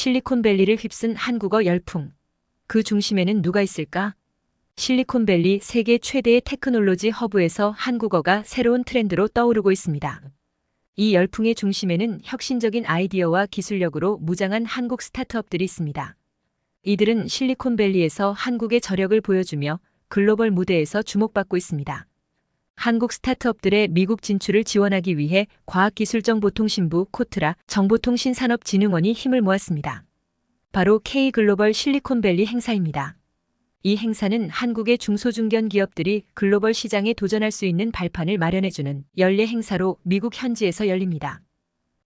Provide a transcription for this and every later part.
실리콘밸리를 휩쓴 한국어 열풍. 그 중심에는 누가 있을까? 실리콘밸리 세계 최대의 테크놀로지 허브에서 한국어가 새로운 트렌드로 떠오르고 있습니다. 이 열풍의 중심에는 혁신적인 아이디어와 기술력으로 무장한 한국 스타트업들이 있습니다. 이들은 실리콘밸리에서 한국의 저력을 보여주며 글로벌 무대에서 주목받고 있습니다. 한국 스타트업들의 미국 진출을 지원하기 위해 과학기술정보통신부 코트라 정보통신산업진흥원이 힘을 모았습니다. 바로 K글로벌 실리콘밸리 행사입니다. 이 행사는 한국의 중소중견 기업들이 글로벌 시장에 도전할 수 있는 발판을 마련해주는 연례 행사로 미국 현지에서 열립니다.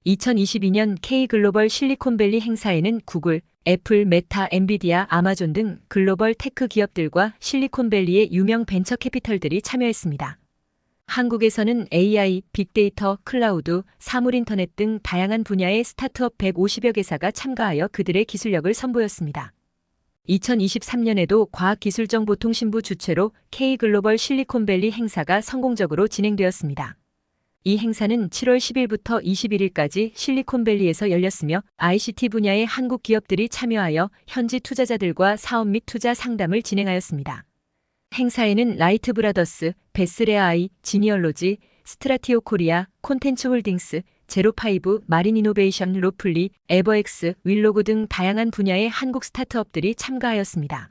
2022년 K글로벌 실리콘밸리 행사에는 구글, 애플, 메타, 엔비디아, 아마존 등 글로벌 테크 기업들과 실리콘밸리의 유명 벤처 캐피털들이 참여했습니다. 한국에서는 AI, 빅데이터, 클라우드, 사물인터넷 등 다양한 분야의 스타트업 150여 개사가 참가하여 그들의 기술력을 선보였습니다. 2023년에도 과학기술정보통신부 주최로 K글로벌 실리콘밸리 행사가 성공적으로 진행되었습니다. 이 행사는 7월 10일부터 21일까지 실리콘밸리에서 열렸으며 ICT 분야의 한국 기업들이 참여하여 현지 투자자들과 사업 및 투자 상담을 진행하였습니다. 행사에는 라이트 브라더스, 베스레아이, 지니얼로지, 스트라티오 코리아, 콘텐츠 홀딩스, 제로파이브, 마린 이노베이션, 로플리, 에버엑스, 윌로그 등 다양한 분야의 한국 스타트업들이 참가하였습니다.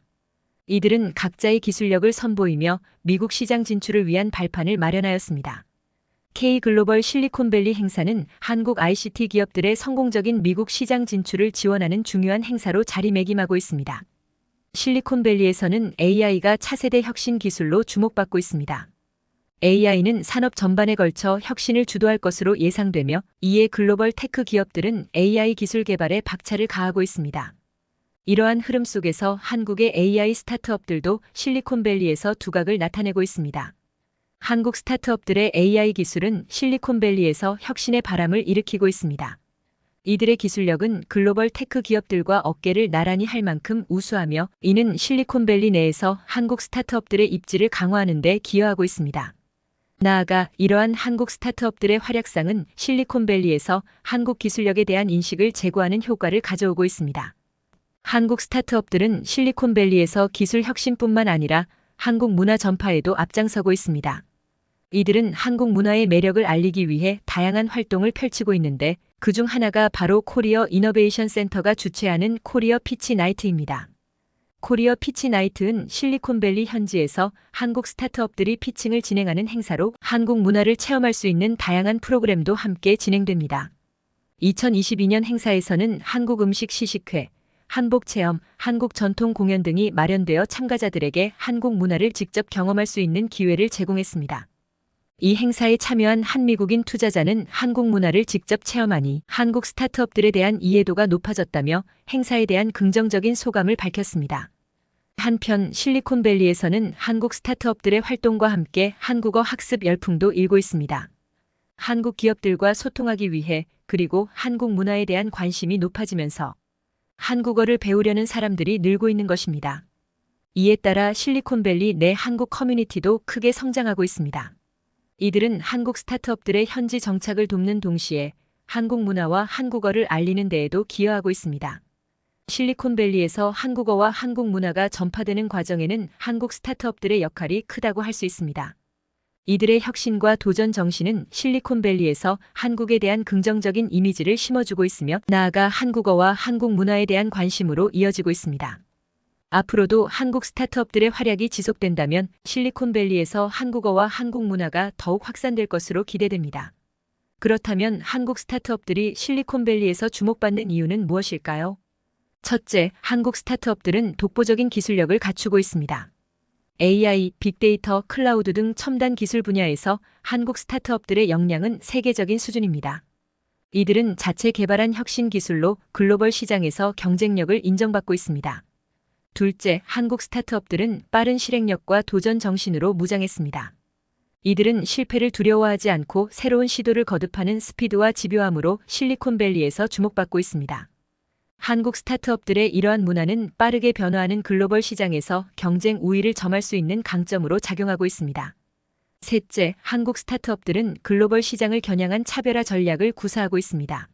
이들은 각자의 기술력을 선보이며 미국 시장 진출을 위한 발판을 마련하였습니다. K글로벌 실리콘밸리 행사는 한국 ICT 기업들의 성공적인 미국 시장 진출을 지원하는 중요한 행사로 자리매김하고 있습니다. 실리콘밸리에서는 AI가 차세대 혁신 기술로 주목받고 있습니다. AI는 산업 전반에 걸쳐 혁신을 주도할 것으로 예상되며 이에 글로벌 테크 기업들은 AI 기술 개발에 박차를 가하고 있습니다. 이러한 흐름 속에서 한국의 AI 스타트업들도 실리콘밸리에서 두각을 나타내고 있습니다. 한국 스타트업들의 AI 기술은 실리콘밸리에서 혁신의 바람을 일으키고 있습니다. 이들의 기술력은 글로벌 테크 기업들과 어깨를 나란히 할 만큼 우수하며 이는 실리콘밸리 내에서 한국 스타트업들의 입지를 강화하는 데 기여하고 있습니다. 나아가 이러한 한국 스타트업들의 활약상은 실리콘밸리에서 한국 기술력에 대한 인식을 제고하는 효과를 가져오고 있습니다. 한국 스타트업들은 실리콘밸리에서 기술 혁신뿐만 아니라 한국 문화 전파에도 앞장서고 있습니다. 이들은 한국 문화의 매력을 알리기 위해 다양한 활동을 펼치고 있는데 그중 하나가 바로 코리어 이너베이션 센터가 주최하는 코리어 피치 나이트입니다. 코리어 피치 나이트는 실리콘밸리 현지에서 한국 스타트업들이 피칭을 진행하는 행사로 한국 문화를 체험할 수 있는 다양한 프로그램도 함께 진행됩니다. 2022년 행사에서는 한국 음식 시식회, 한복 체험, 한국 전통 공연 등이 마련되어 참가자들에게 한국 문화를 직접 경험할 수 있는 기회를 제공했습니다. 이 행사에 참여한 한미국인 투자자는 한국 문화를 직접 체험하니 한국 스타트업들에 대한 이해도가 높아졌다며 행사에 대한 긍정적인 소감을 밝혔습니다. 한편 실리콘밸리에서는 한국 스타트업들의 활동과 함께 한국어 학습 열풍도 일고 있습니다. 한국 기업들과 소통하기 위해 그리고 한국 문화에 대한 관심이 높아지면서 한국어를 배우려는 사람들이 늘고 있는 것입니다. 이에 따라 실리콘밸리 내 한국 커뮤니티도 크게 성장하고 있습니다. 이들은 한국 스타트업들의 현지 정착을 돕는 동시에 한국 문화와 한국어를 알리는 데에도 기여하고 있습니다. 실리콘밸리에서 한국어와 한국 문화가 전파되는 과정에는 한국 스타트업들의 역할이 크다고 할 수 있습니다. 이들의 혁신과 도전 정신은 실리콘밸리에서 한국에 대한 긍정적인 이미지를 심어주고 있으며 나아가 한국어와 한국 문화에 대한 관심으로 이어지고 있습니다. 앞으로도 한국 스타트업들의 활약이 지속된다면 실리콘밸리에서 한국어와 한국 문화가 더욱 확산될 것으로 기대됩니다. 그렇다면 한국 스타트업들이 실리콘밸리에서 주목받는 이유는 무엇일까요? 첫째, 한국 스타트업들은 독보적인 기술력을 갖추고 있습니다. AI, 빅데이터, 클라우드 등 첨단 기술 분야에서 한국 스타트업들의 역량은 세계적인 수준입니다. 이들은 자체 개발한 혁신 기술로 글로벌 시장에서 경쟁력을 인정받고 있습니다. 둘째, 한국 스타트업들은 빠른 실행력과 도전 정신으로 무장했습니다. 이들은 실패를 두려워하지 않고 새로운 시도를 거듭하는 스피드와 집요함으로 실리콘밸리에서 주목받고 있습니다. 한국 스타트업들의 이러한 문화는 빠르게 변화하는 글로벌 시장에서 경쟁 우위를 점할 수 있는 강점으로 작용하고 있습니다. 셋째, 한국 스타트업들은 글로벌 시장을 겨냥한 차별화 전략을 구사하고 있습니다.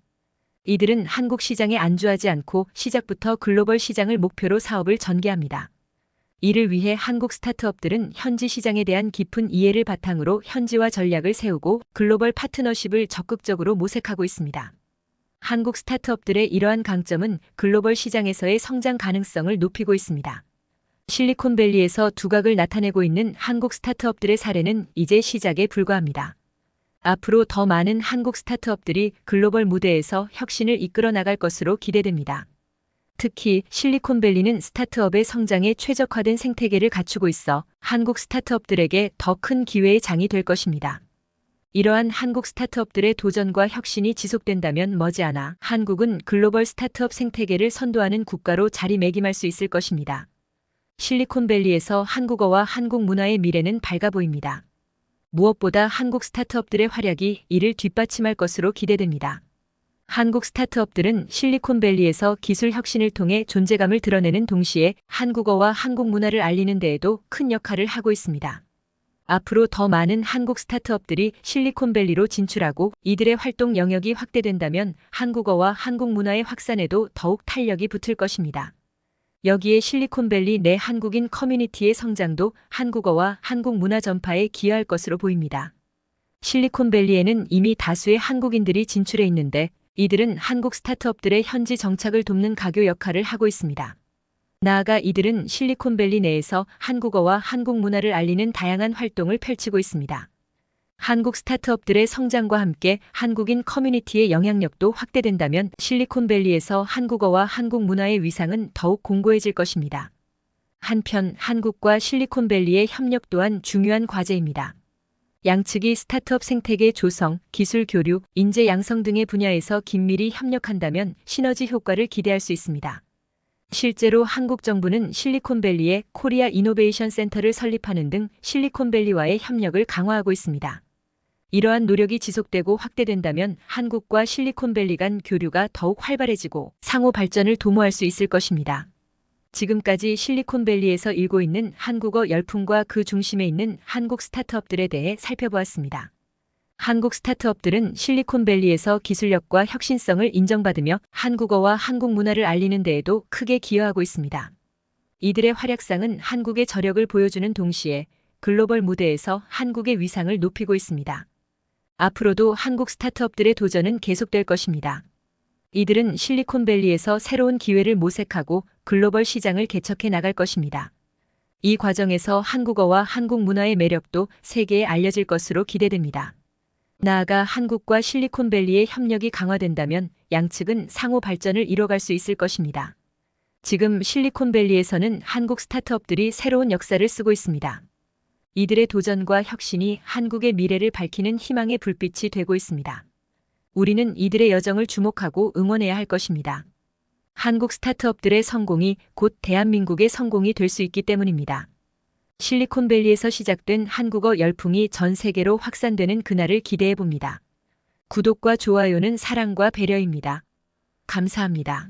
이들은 한국 시장에 안주하지 않고 시작부터 글로벌 시장을 목표로 사업을 전개합니다. 이를 위해 한국 스타트업들은 현지 시장에 대한 깊은 이해를 바탕으로 현지화 전략을 세우고 글로벌 파트너십을 적극적으로 모색하고 있습니다. 한국 스타트업들의 이러한 강점은 글로벌 시장에서의 성장 가능성을 높이고 있습니다. 실리콘밸리에서 두각을 나타내고 있는 한국 스타트업들의 사례는 이제 시작에 불과합니다. 앞으로 더 많은 한국 스타트업들이 글로벌 무대에서 혁신을 이끌어 나갈 것으로 기대됩니다. 특히 실리콘밸리는 스타트업의 성장에 최적화된 생태계를 갖추고 있어 한국 스타트업들에게 더 큰 기회의 장이 될 것입니다. 이러한 한국 스타트업들의 도전과 혁신이 지속된다면 머지않아 한국은 글로벌 스타트업 생태계를 선도하는 국가로 자리매김할 수 있을 것입니다. 실리콘밸리에서 한국어와 한국 문화의 미래는 밝아 보입니다. 무엇보다 한국 스타트업들의 활약이 이를 뒷받침할 것으로 기대됩니다. 한국 스타트업들은 실리콘밸리에서 기술 혁신을 통해 존재감을 드러내는 동시에 한국어와 한국 문화를 알리는 데에도 큰 역할을 하고 있습니다. 앞으로 더 많은 한국 스타트업들이 실리콘밸리로 진출하고 이들의 활동 영역이 확대된다면 한국어와 한국 문화의 확산에도 더욱 탄력이 붙을 것입니다. 여기에 실리콘밸리 내 한국인 커뮤니티의 성장도 한국어와 한국 문화 전파에 기여할 것으로 보입니다. 실리콘밸리에는 이미 다수의 한국인들이 진출해 있는데 이들은 한국 스타트업들의 현지 정착을 돕는 가교 역할을 하고 있습니다. 나아가 이들은 실리콘밸리 내에서 한국어와 한국 문화를 알리는 다양한 활동을 펼치고 있습니다. 한국 스타트업들의 성장과 함께 한국인 커뮤니티의 영향력도 확대된다면 실리콘밸리에서 한국어와 한국 문화의 위상은 더욱 공고해질 것입니다. 한편 한국과 실리콘밸리의 협력 또한 중요한 과제입니다. 양측이 스타트업 생태계 조성, 기술 교류, 인재 양성 등의 분야에서 긴밀히 협력한다면 시너지 효과를 기대할 수 있습니다. 실제로 한국 정부는 실리콘밸리에 코리아 이노베이션 센터를 설립하는 등 실리콘밸리와의 협력을 강화하고 있습니다. 이러한 노력이 지속되고 확대된다면 한국과 실리콘밸리 간 교류가 더욱 활발해지고 상호 발전을 도모할 수 있을 것입니다. 지금까지 실리콘밸리에서 일고 있는 한국어 열풍과 그 중심에 있는 한국 스타트업들에 대해 살펴보았습니다. 한국 스타트업들은 실리콘밸리에서 기술력과 혁신성을 인정받으며 한국어와 한국 문화를 알리는 데에도 크게 기여하고 있습니다. 이들의 활약상은 한국의 저력을 보여주는 동시에 글로벌 무대에서 한국의 위상을 높이고 있습니다. 앞으로도 한국 스타트업들의 도전은 계속될 것입니다. 이들은 실리콘밸리에서 새로운 기회를 모색하고 글로벌 시장을 개척해 나갈 것입니다. 이 과정에서 한국어와 한국 문화의 매력도 세계에 알려질 것으로 기대됩니다. 나아가 한국과 실리콘밸리의 협력이 강화된다면 양측은 상호 발전을 이뤄갈 수 있을 것입니다. 지금 실리콘밸리에서는 한국 스타트업들이 새로운 역사를 쓰고 있습니다. 이들의 도전과 혁신이 한국의 미래를 밝히는 희망의 불빛이 되고 있습니다. 우리는 이들의 여정을 주목하고 응원해야 할 것입니다. 한국 스타트업들의 성공이 곧 대한민국의 성공이 될 수 있기 때문입니다. 실리콘밸리에서 시작된 한국어 열풍이 전 세계로 확산되는 그날을 기대해 봅니다. 구독과 좋아요는 사랑과 배려입니다. 감사합니다.